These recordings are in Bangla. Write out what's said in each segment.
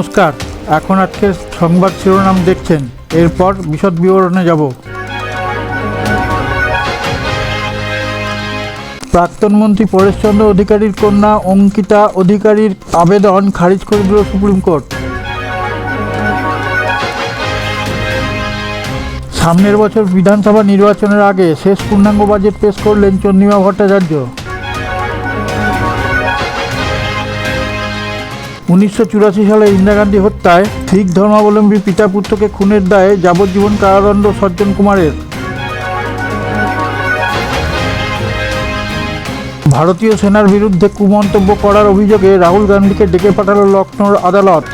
নমস্কার। এখন আজকের সংবাদ শিরোনাম দেখছেন। এরপর বিশদ বিবরণে যাব। প্রাক্তন মন্ত্রী পরেশচন্দ্র অধিকারীর কন্যা অঙ্কিতা অধিকারীর আবেদন খারিজ করে দিল সুপ্রিম কোর্ট। সামনের বছর বিধানসভা নির্বাচনের আগে শেষ পূর্ণাঙ্গ বাজেট পেশ করলেন চন্দ্রিমা ভট্টাচার্য। উনিশশো চুরাশি সালে ইন্দিরা গান্ধী হত্যায় শিখ ধর্মাবলম্বী পিতা পুত্রকে খুনের দায়ে যাবজ্জীবন কারাদণ্ড সজ্জন কুমারের। ভারতীয় সেনার বিরুদ্ধে কুমন্তব্য করার অভিযোগে রাহুল গান্ধীকে ডেকে পাঠালো লখনৌর আদালত।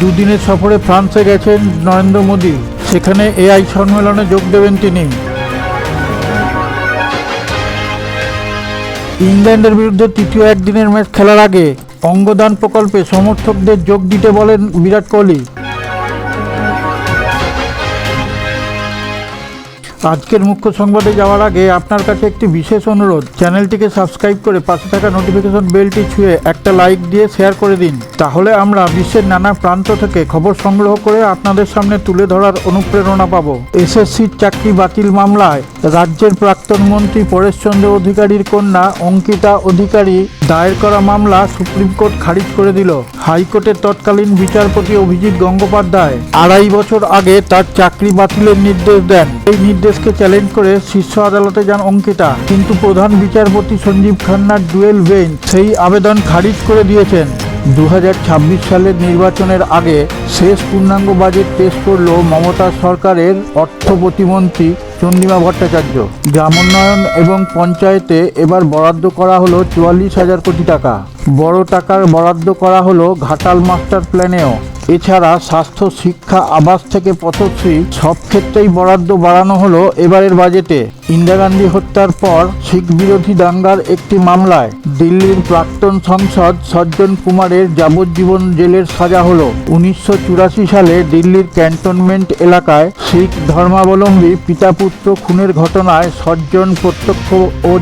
দুদিনের সফরে ফ্রান্সে গেছেন নরেন্দ্র মোদী। সেখানে এআই সম্মেলনে যোগ দেবেন তিনি। ইংল্যান্ডের বিরুদ্ধে তৃতীয় একদিনের ম্যাচ খেলার আগে অঙ্গদান প্রকল্পে সমর্থকদের যোগ দিতে বলেন বিরাট কোহলি। আজকের মুখ্য সংবাদে যাওয়ার আগে আপনার কাছে একটি বিশেষ অনুরোধ। চ্যানেলটিকে সাবস্ক্রাইব করে পাশে থাকা নোটিফিকেশন বেলটি ছুঁয়ে একটা লাইক দিয়ে শেয়ার করে দিন। তাহলে আমরা বিশ্বের নানা প্রান্ত থেকে খবর সংগ্রহ করে আপনাদের সামনে তুলে ধরার অনুপ্রেরণা পাবো। এসএসসির চাকরি বাতিল মামলায় রাজ্যের প্রাক্তন মন্ত্রী পরেশচন্দ্র অধিকারীর কন্যা অঙ্কিতা অধিকারী দায়ের করা মামলা সুপ্রিম কোর্ট খারিজ করে দিল। হাইকোর্টের তৎকালীন বিচারপতি অভিজিৎ গঙ্গোপাধ্যায় আড়াই বছর আগে তার চাকরি বাতিলের নির্দেশ দেন। এই নির্দেশকে চ্যালেঞ্জ করে শীর্ষ আদালতে যান অঙ্কিতা। কিন্তু প্রধান বিচারপতি সঞ্জীব খান্নার ডুয়েল বেঞ্চ সেই আবেদন খারিজ করে দিয়েছেন। দু হাজার ছাব্বিশ সালের নির্বাচনের আগে শেষ পূর্ণাঙ্গ বাজেট পেশ করল মমতা সরকারের অর্থ প্রতিমন্ত্রী চন্দ্রিমা ভট্টাচার্য। গ্রামোন্নয়ন এবং পঞ্চায়েতে এবার বরাদ্দ করা হলো চুয়াল্লিশ হাজার কোটি টাকা। বড় টাকার বরাদ্দ করা হলো ঘাটাল মাস্টার প্ল্যানেও। এছাড়া স্বাস্থ্য, শিক্ষা, আবাস থেকে পথশ্রী সব ক্ষেত্রেই বরাদ্দ বাড়ানো হলো এবারের বাজেটে। ইন্দিরা গান্ধী হত্যার পর শিখ বিরোধী দাঙ্গার একটি মামলায় দিল্লির প্রাক্তন সংসদ সজ্জন কুমারের যাবজ্জীবন জেলের সাজা হল। উনিশশো চুরাশি সালে দিল্লির ক্যান্টনমেন্ট এলাকায় শিখ ধর্মাবলম্বী পিতাপুত্র খুনের ঘটনায় সজ্জন প্রত্যক্ষ ও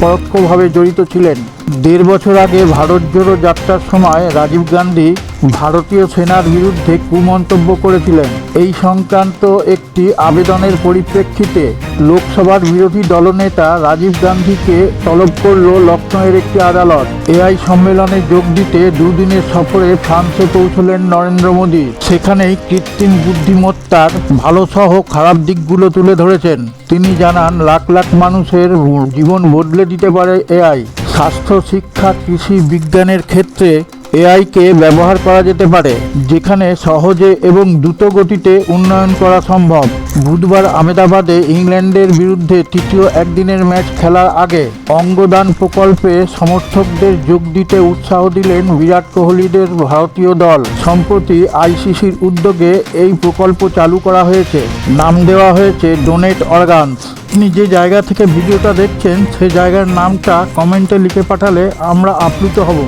পরোক্ষভাবে জড়িত ছিলেন। দেড় বছর আগে ভারত জোড়ো যাত্রার সময় রাজীব গান্ধী ভারতীয় সেনার বিরুদ্ধে কুমন্তব্য করেছিলেন। এই সংক্রান্ত একটি আবেদনের পরিপ্রেক্ষিতে লোকসভার বিরোধী দলনেতা রাজীব গান্ধীকে তলব করল লখনৌয়ের একটি আদালত। এআই সম্মেলনে যোগ দিতে দুদিনের সফরে ফ্রান্সে পৌঁছলেন নরেন্দ্র মোদী। সেখানেই কৃত্রিম বুদ্ধিমত্তার ভালো সহ খারাপ দিকগুলো তুলে ধরেছেন। তিনি জানান, লাখ লাখ মানুষের জীবন বদলে দিতে পারে এআই। স্বাস্থ্য, শিক্ষা, কৃষি, বিজ্ঞানের ক্ষেত্রে এআইকে ব্যবহার করা যেতে পারে, যেখানে সহজে এবং দ্রুত গতিতে উন্নয়ন করা সম্ভব। বুধবার আমেদাবাদে ইংল্যান্ডের বিরুদ্ধে তৃতীয় একদিনের ম্যাচ খেলার আগে অঙ্গদান প্রকল্পে সমর্থকদের যোগ দিতে উৎসাহ দিলেন বিরাট কোহলিদের ভারতীয় দল। সম্প্রতি আইসিসির উদ্যোগে এই প্রকল্প চালু করা হয়েছে। নাম দেওয়া হয়েছে ডোনেট অর্গানস। আপনি যে জায়গা থেকে ভিডিওটা দেখছেন, সে জায়গার নামটা কমেন্টে লিখে পাঠালে আমরা আপ্লুত হব।